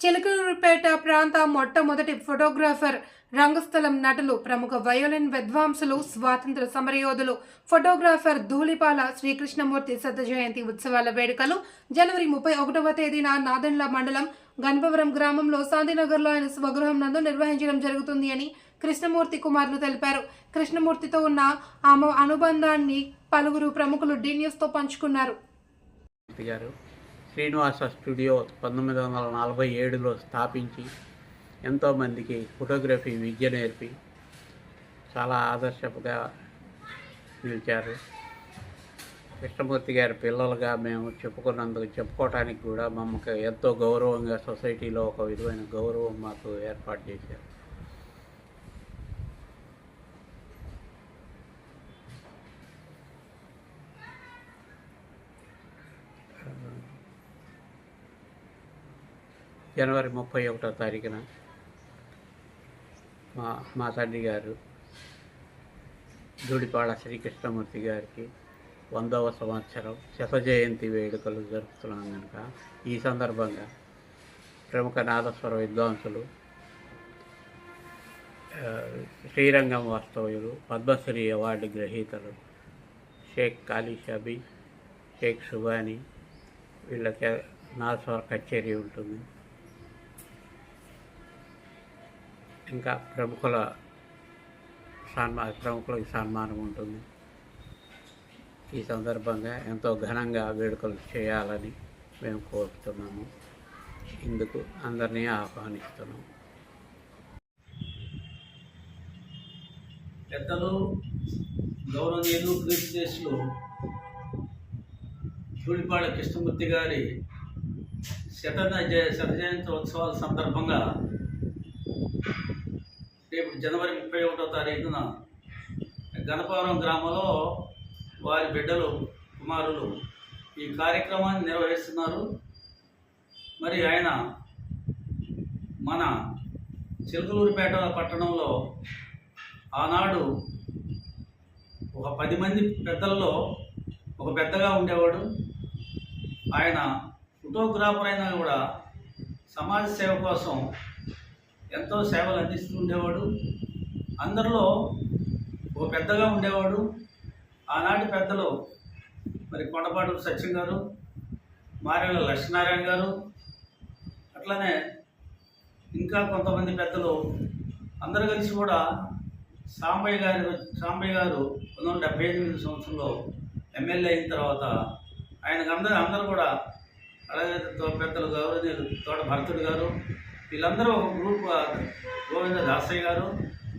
చిలకలూరుపేట ప్రాంత మొట్టమొదటి ఫోటోగ్రాఫర్ రంగస్థలం నటులు ప్రముఖ వయోలిన్ విద్వాంసులు స్వాతంత్ర సమరయోధులు ఫోటోగ్రాఫర్ ధూళిపాల శ్రీకృష్ణమూర్తి శత జయంతి ఉత్సవాల వేడుకలు జనవరి ముప్పై ఒకటవ తేదీన నాదెండ్ల మండలం గణపవరం గ్రామంలో శాంతినగర్లో ఆయన స్వగృహం నందు నిర్వహించడం జరుగుతుంది అని కృష్ణమూర్తి కుమారులు తెలిపారు. కృష్ణమూర్తితో ఉన్న ఆమె అనుబంధాన్ని పలువురు ప్రముఖులు డి న్యూస్తో పంచుకున్నారు. శ్రీనివాస స్టూడియో పంతొమ్మిది వందల నలభై ఏడులో స్థాపించి ఎంతోమందికి ఫోటోగ్రఫీ విద్య నేర్పి చాలా ఆదర్శపుగా నిలిచారు. కృష్ణమూర్తి గారి పిల్లలుగా మేము చెప్పుకున్నందుకు చెప్పుకోవటానికి కూడా మమ్మకు ఎంతో గౌరవంగా సొసైటీలో ఒక విధమైన గౌరవం మాకు ఏర్పాటు చేశారు. జనవరి ముప్పై ఒకటో తారీఖున మా మా తండ్రి గారు దూడిపాడ శ్రీకృష్ణమూర్తి గారికి వందవ సంవత్సరం శత జయంతి వేడుకలు జరుపుతున్నాం కనుక ఈ సందర్భంగా ప్రముఖ నాదస్వర విద్వాంసులు శ్రీరంగం వాస్తవ్యులు పద్మశ్రీ అవార్డు గ్రహీతలు షేక్ కాలీ షబీ షేక్ సుబానీ వీళ్ళకి నాదస్వర కచేరీ ఉంటుంది. ఇంకా ప్రముఖుల సన్మా ప్రముఖులకు సన్మానం ఉంటుంది. ఈ సందర్భంగా ఎంతో ఘనంగా వేడుకలు చేయాలని మేము కోరుతున్నాము. ఇందుకు అందరినీ ఆహ్వానిస్తున్నాము. పెద్దలు గౌరవనీయులు క్రీస్తుదేశులు ధూళిపాడ కృష్ణమూర్తి గారి శత శత జయంతి ఉత్సవాల సందర్భంగా రేపు జనవరి ముప్పై ఒకటో తారీఖున గణపవరం గ్రామంలో వారి బిడ్డలు కుమారులు ఈ కార్యక్రమాన్ని నిర్వహిస్తున్నారు. మరి ఆయన మన చిలకలూరుపేట పట్టణంలో ఆనాడు ఒక పది మంది పెద్దల్లో ఒక పెద్దగా ఉండేవాడు. ఆయన ఫోటోగ్రాఫర్ అయినా కూడా సమాజ సేవ కోసం ఎంతో సేవలు అందిస్తూ ఉండేవాడు. అందరిలో ఓ పెద్దగా ఉండేవాడు. ఆనాటి పెద్దలు మరి కొండపాటు సత్యం గారు మారేళ్ళ లక్ష్మీనారాయణ గారు అట్లనే ఇంకా కొంతమంది పెద్దలు అందరు కలిసి కూడా సాంబయ్య గారు సాంబయ్య గారు పంతొమ్మిది వందల డెబ్బై ఎనిమిది సంవత్సరంలో ఎమ్మెల్యే అయిన తర్వాత ఆయనకు అందరూ అందరూ కూడా అలాగే పెద్దలు గౌరవనీయులు తోట భరతుడు గారు వీళ్ళందరూ ఒక గ్రూప్గా గోవింద దాసయ్య గారు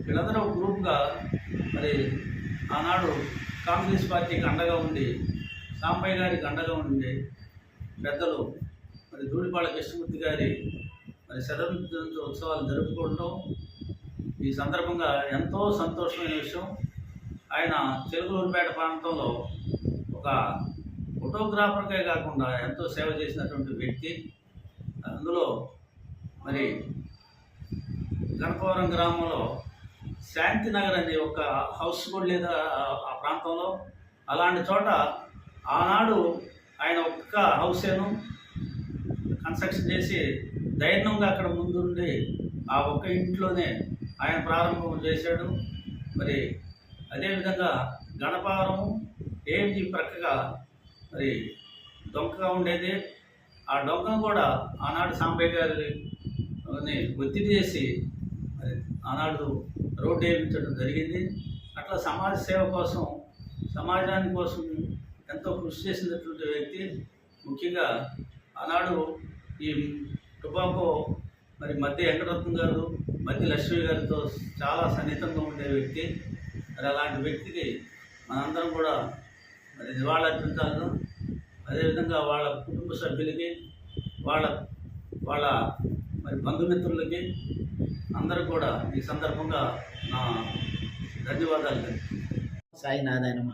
వీళ్ళందరూ ఒక గ్రూప్గా మరి ఆనాడు కాంగ్రెస్ పార్టీకి అండగా ఉండి సాంబయ్య గారికి అండగా ఉండి పెద్దలు మరి ధూళిపాళ కృష్ణమూర్తి గారి మరి శరదృ ఉత్సవాలు జరుపుకోవడం ఈ సందర్భంగా ఎంతో సంతోషమైన విషయం. ఆయన చెలుగులూరుపేట ప్రాంతంలో ఒక ఫోటోగ్రాఫర్కే కాకుండా ఎంతో సేవ చేసినటువంటి వ్యక్తి. అందులో మరి గణపవరం గ్రామంలో శాంతినగర్ అనే ఒక హౌస్ కూడా లేదా ఆ- ప్రాంతంలో అలాంటి చోట ఆనాడు ఆయన ఒక్క హౌసేను కన్స్ట్రక్షన్ చేసి దైర్యంగా అక్కడ ముందుండి ఆ ఒక్క ఇంట్లోనే ఆయన ప్రారంభం చేశాడు. మరి అదేవిధంగా గణపవరము ఏమిటి ప్రక్కగా మరి డొంకగా ఉండేది. ఆ డొంకను కూడా ఆనాడు సాంబయ్య అని ఒత్తిడి చేసి మరి ఆనాడు రోడ్డు వేయించడం జరిగింది. అట్లా సమాజ సేవ కోసం సమాజాని కోసం ఎంతో కృషి చేసినటువంటి వ్యక్తి ముఖ్యంగా ఆనాడు ఈ టుబాకో మరి మధ్య వెంకటరత్నం గారు మధ్య లక్ష్మి గారితో చాలా సన్నిహితంగా ఉండే వ్యక్తి. మరి అలాంటి వ్యక్తికి మనందరం కూడా మరి నివాళులర్పించాలను అదేవిధంగా వాళ్ళ కుటుంబ సభ్యులకి వాళ్ళ వాళ్ళ మరి బంధుమిత్రులకి అందరూ కూడా ఈ సందర్భంగా నా ధన్యవాదాలు సాయినాథాయనమ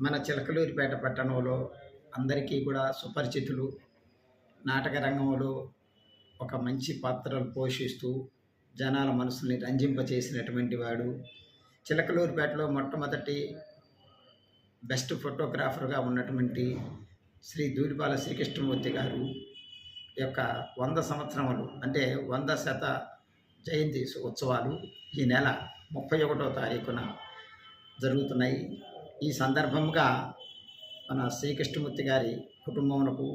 మన చిలకలూరిపేట పట్టణంలో అందరికీ కూడా సుపరిచితులు. నాటక రంగంలో ఒక మంచి పాత్రలు పోషిస్తూ జనాల మనసుని రంజింపచేసినటువంటి వాడు. చిలకలూరిపేటలో మొట్టమొదటి బెస్ట్ ఫోటోగ్రాఫర్గా ఉన్నటువంటి శ్రీ దూరిపాల శ్రీకృష్ణమూర్తి గారు. యొక్క వంద సంవత్సరములు అంటే వంద శత జయంతి ఉత్సవాలు ఈ నెల ముప్పై ఒకటో తారీఖున జరుగుతున్నాయి. ఈ సందర్భంగా మన శ్రీకృష్ణమూర్తి గారి కుటుంబములకు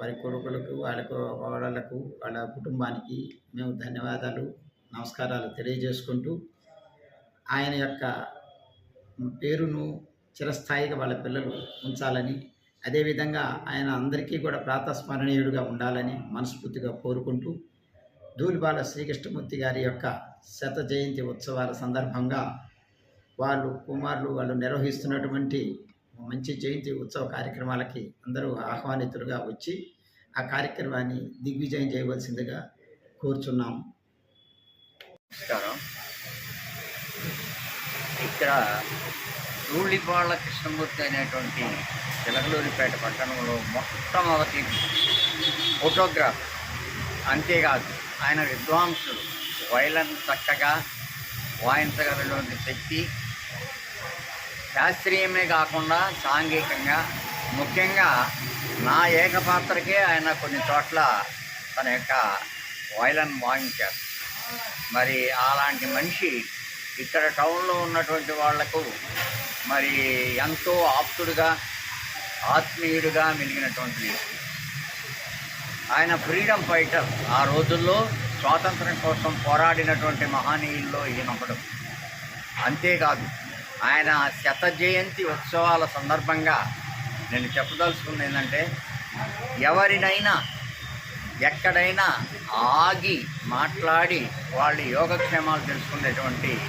వారి కొడుకులకు వాళ్ళ కోడళ్ళకు వాళ్ళ కుటుంబానికి మేము ధన్యవాదాలు నమస్కారాలు తెలియజేసుకుంటూ ఆయన యొక్క పేరును చిరస్థాయిగా వాళ్ళ పిల్లలు ఉంచాలని అదేవిధంగా ఆయన అందరికీ కూడా ప్రాతస్మరణీయుడిగా ఉండాలని మనస్ఫూర్తిగా కోరుకుంటూ ధూళిపాల శ్రీకృష్ణమూర్తి గారి యొక్క శత జయంతి ఉత్సవాల సందర్భంగా వాళ్ళు కుమారులు వాళ్ళు నిర్వహిస్తున్నటువంటి మంచి జయంతి ఉత్సవ కార్యక్రమాలకి అందరూ ఆహ్వానితులుగా వచ్చి ఆ కార్యక్రమాన్ని దిగ్విజయం చేయవలసిందిగా కోరుచున్నాం నమస్కారం. ఇక్కడ ధూళిపాళ్ళ కృష్ణమూర్తి అనేటువంటి చిలకలూరిపేట పట్టణంలో మొట్టమొదటి ఫోటోగ్రాఫ్. అంతేకాదు ఆయన విద్వాంసుడు వైలన్ చక్కగా వాయించగలటువంటి శక్తి. శాస్త్రీయమే కాకుండా సాంఘికంగా ముఖ్యంగా నా ఏకపాత్రకే ఆయన కొన్ని చోట్ల తన యొక్క వైలన్ వాయించారు. మరి అలాంటి మనిషి ఇక్కడ టౌన్లో ఉన్నటువంటి వాళ్ళకు మరి ఎంతో ఆప్తుడుగా ఆత్మీయుడిగా మెలిగినటువంటి వ్యక్తి. ఆయన ఫ్రీడమ్ ఫైటర్. ఆ రోజుల్లో స్వాతంత్రం కోసం పోరాడినటువంటి మహనీయుల్లో ఈయన ఒకడు. అంతేకాదు ఆయన శత జయంతి ఉత్సవాల సందర్భంగా నేను చెప్పదలుచుకుంది ఏంటంటే ఎవరినైనా ఎక్కడైనా ఆగి మాట్లాడి వాళ్ళ యోగక్షేమాలు తెలుసుకునేటువంటి